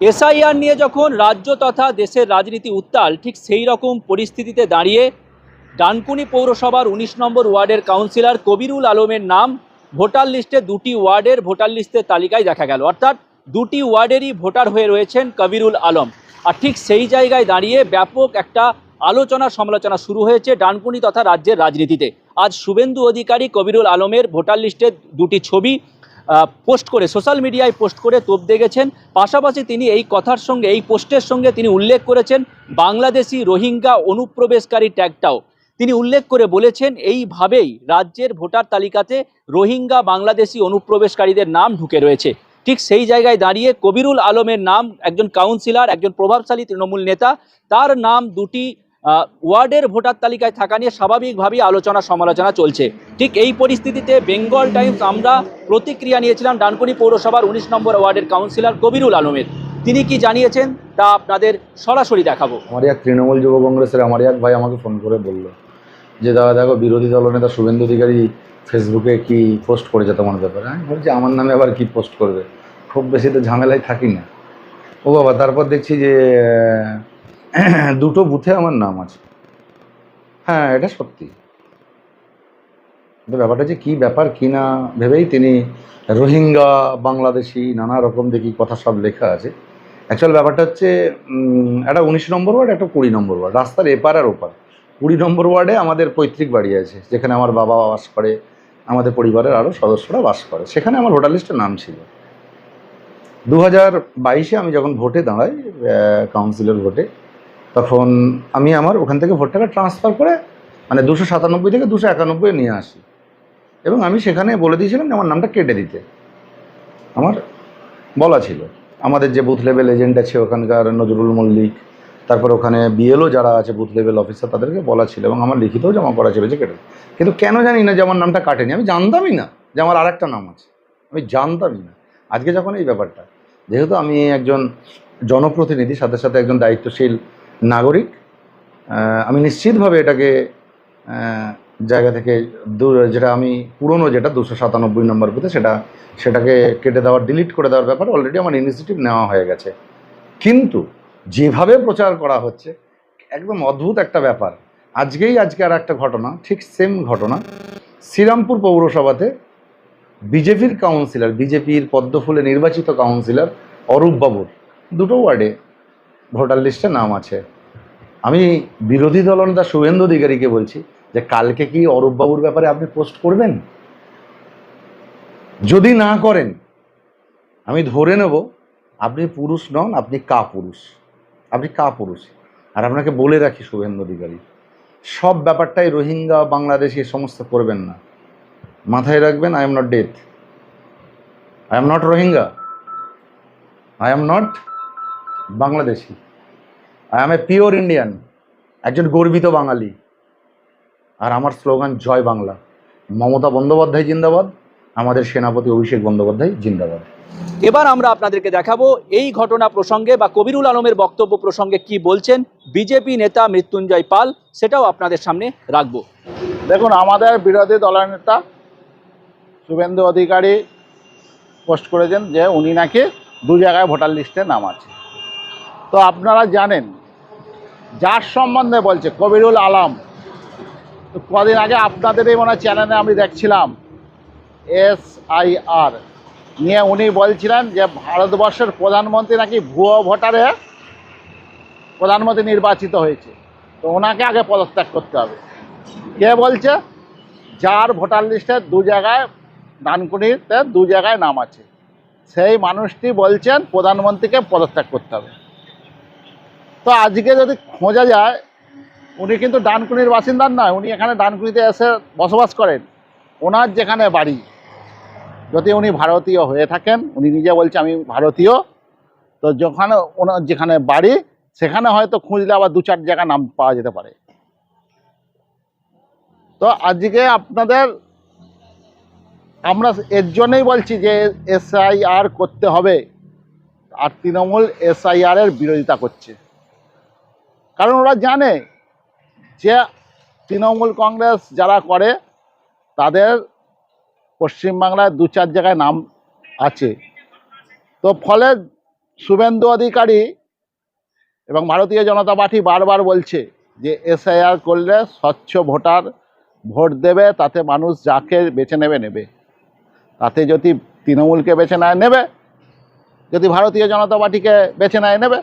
SIR নিয়ে যখন রাজ্য তথা দেশের রাজনীতি উত্তাল, ঠিক সেই রকম পরিস্থিতিতে দাঁড়িয়ে ডানকুনি পৌরসভার উনিশ নম্বর ওয়ার্ডের কাউন্সিলর কবিরুল আলমের নাম ভোটার লিস্টে দুটি ওয়ার্ডের ভোটার লিস্টের তালিকায় দেখা গেল। অর্থাৎ দুটি ওয়ার্ডেরই ভোটার হয়ে রয়েছেন কবিরুল আলম। আর ঠিক সেই জায়গায় দাঁড়িয়ে ব্যাপক একটা আলোচনা সমালোচনা শুরু হয়েছে ডানকুনি তথা রাজ্যের রাজনীতিতে। আজ শুভেন্দু অধিকারী কবিরুল আলমের ভোটার লিস্টের দুটি ছবি পোস্ট করে, সোশ্যাল মিডিয়ায় পোস্ট করে তোপ দেখেছেন। পাশাপাশি তিনি এই কথার সঙ্গে, এই পোস্টের সঙ্গে তিনি উল্লেখ করেছেন বাংলাদেশি রোহিঙ্গা অনুপ্রবেশকারী ট্যাগটাও। তিনি উল্লেখ করে বলেছেন, এইভাবেই রাজ্যের ভোটার তালিকাতে রোহিঙ্গা বাংলাদেশি অনুপ্রবেশকারীদের নাম ঢুকে রয়েছে। ঠিক সেই জায়গায় দাঁড়িয়ে কবিরুল আলমের নাম, একজন কাউন্সিলর একজন প্রভাবশালী তৃণমূল নেতা, তার নাম দুটি ওয়ার্ডের ভোটার তালিকায় থাকা নিয়ে স্বাভাবিকভাবেই আলোচনা সমালোচনা চলছে। ঠিক এই পরিস্থিতিতে বেঙ্গল টাইমস আমরা প্রতিক্রিয়া নিয়েছিলাম ডানকুনি পৌরসভার উনিশ নম্বর ওয়ার্ডের কাউন্সিলর কবিরুল আলমের। তিনি কি জানিয়েছেন তা আপনাদের সরাসরি দেখাবো। আমার এক তৃণমূল যুব কংগ্রেসের, আমার এক ভাই আমাকে ফোন করে বলল যে, দাদা, দেখো, বিরোধী দলনেতা শুভেন্দু অধিকারী ফেসবুকে কি পোস্ট করেছে তোমার ব্যাপারে? আমি বলছি, আমার নামে আবার কি পোস্ট করবে? খুব বেশি তো ঝামেলায় থাকি না। ও বাবা, তারপর দেখছি যে দুটো বুথে আমার নাম আছে। হ্যাঁ এটা সত্যি। ব্যাপারটা যে কী ব্যাপার কি না, ভেবেই তিনি রোহিঙ্গা, বাংলাদেশি, নানা রকম দেখি কথা সব লেখা আছে। অ্যাকচুয়াল ব্যাপারটা হচ্ছে একটা উনিশ নম্বর ওয়ার্ড, একটা কুড়ি নম্বর ওয়ার্ড। রাস্তার এপার আর ওপার। কুড়ি নম্বর ওয়ার্ডে আমাদের পৈতৃক বাড়ি আছে, যেখানে আমার বাবা বাস করে, আমাদের পরিবারের আরও সদস্যরা বাস করে। সেখানে আমার ভোটার নাম ছিল। দু হাজার বাইশে আমি যখন ভোটে দাঁড়াই কাউন্সিলর ভোটে তখন আমি আমার ওখান থেকে ভোটটাকে ট্রান্সফার করে মানে দুশো সাতানব্বই থেকে দুশো একানব্বই নিয়ে আসি। এবং আমি সেখানে বলে দিয়েছিলাম যে আমার নামটা কেটে দিতে। আমার বলা ছিল। আমাদের যে বুথ লেভেল এজেন্ট আছে ওখানকার নজরুল মল্লিক, তারপর ওখানে বিএলও যারা আছে বুথ লেভেল অফিসার তাদেরকে বলা ছিল এবং আমার লিখিতও জমা করা ছিল যে কেটে কিন্তু কেন জানি না যে আমার নামটা কাটেনি। আমি জানতামই না যে আমার আরেকটা নাম আছে। আমি জানতামই না। আজকে যখন এই ব্যাপারটা, যেহেতু আমি একজন জনপ্রতিনিধি, সাথে সাথে একজন দায়িত্বশীল নাগরিক আমি নিশ্চিতভাবে এটাকে জায়গা থেকে যেটা আমি পুরনো, যেটা দুশো সাতানব্বই নম্বর বুথে, সেটা, সেটাকে কেটে দেওয়ার ডিলিট করে দেওয়ার ব্যাপারে অলরেডি আমার ইনিশিয়েটিভ নেওয়া হয়ে গেছে। কিন্তু যেভাবে প্রচার করা হচ্ছে, একদম অদ্ভুত একটা ব্যাপার। আজকেই আজকে আর একটা ঘটনা, ঠিক সেম ঘটনা। শ্রীরামপুর পৌরসভাতে বিজেপির কাউন্সিলর বিজেপির পদ্মফুলে নির্বাচিত কাউন্সিলর অরূপবাবুর দুটো ওয়ার্ডে ভোটার লিস্টে নাম আছে। আমি বিরোধী দলনেতা শুভেন্দু অধিকারীকে বলছি যে কালকে কি অরূপবাবুর ব্যাপারে আপনি পোস্ট করবেন? যদি না করেন, আমি ধরে নেব আপনি পুরুষ নন, আপনি কা পুরুষ আপনি কা পুরুষ আর আপনাকে বলে রাখি শুভেন্দু অধিকারী, সব ব্যাপারটাই রোহিঙ্গা, বাংলাদেশ, এ সমস্ত করবেন না। মাথায় রাখবেন I am not death I am not Rohingya I am not Bangladeshi. I am a pure Indian একজন গর্বিত বাঙালি। আর আমার স্লোগান জয় বাংলা। মমতা বন্দ্যোপাধ্যায় জিন্দাবাদ আমাদের সেনাপতি অভিষেক বন্দ্যোপাধ্যায় জিন্দাবাদ। এবার আমরা আপনাদেরকে দেখাবো এই ঘটনা প্রসঙ্গে বা কবিরুল আলমের বক্তব্য প্রসঙ্গে কি বলছেন বিজেপি নেতা মৃত্যুঞ্জয় পাল সেটাও আপনাদের সামনে রাখব। দেখুন আমাদের বিরোধী দলনেতা শুভেন্দু অধিকারী পোস্ট করেছেন যে উনি নাকি দু জায়গায় ভোটার লিস্টে নাম আছে। তো আপনারা জানেন, যার সম্বন্ধে বলছে, কবিরুল আলম। তো কদিন আগে আপনাদেরই মনে চ্যানেলে আমি দেখছিলাম, এস আই আর। নিয়ে উনি বলছিলেন যে, ভারতবর্ষের প্রধানমন্ত্রী নাকি ভুয়ো ভোটারে প্রধানমন্ত্রী নির্বাচিত হয়েছে। তো ওনাকে আগে পদত্যাগ করতে হবে। কে বলছে? যার ভোটার লিস্টে দু জায়গায়, ডানকুনিতে দু জায়গায় নাম আছে। সেই মানুষটি বলছেন, প্রধানমন্ত্রীকে পদত্যাগ করতে হবে। তো আজকে যদি খোঁজা যায়, উনি কিন্তু ডানকুনির বাসিন্দার নয়, উনি এখানে ডানকুনিতে এসে বসবাস করেন। ওনার যেখানে বাড়ি, যদি উনি ভারতীয় হয়ে থাকেন, উনি নিজে বলছে, আমি ভারতীয়। তো যেখানে ওনার যেখানে বাড়ি, সেখানে হয়তো খুঁজলে আবার দু চার জায়গা নাম পাওয়া যেতে পারে। তো আজকে আপনাদের, আমরা এর জন্যই বলছি যে এসআইআর করতে হবে। আর তৃণমূল এসআইআর এর বিরোধিতা করছে। কারণ ওরা জানে যে তৃণমূল কংগ্রেস যারা করে, তাদের পশ্চিমবাংলায় দু চার জায়গায় নাম আছে। তো ফলে শুভেন্দু অধিকারী এবং ভারতীয় জনতা পার্টি বারবার বলছে যে এসআইআর করলে স্বচ্ছ ভোটার ভোট দেবে, তাতে মানুষ যাকে বেছে নেবে নেবে। তাতে যদি তৃণমূলকে বেছে নেয়, নেবে। যদি ভারতীয় জনতা পার্টিকে বেছে নেয়, নেবে।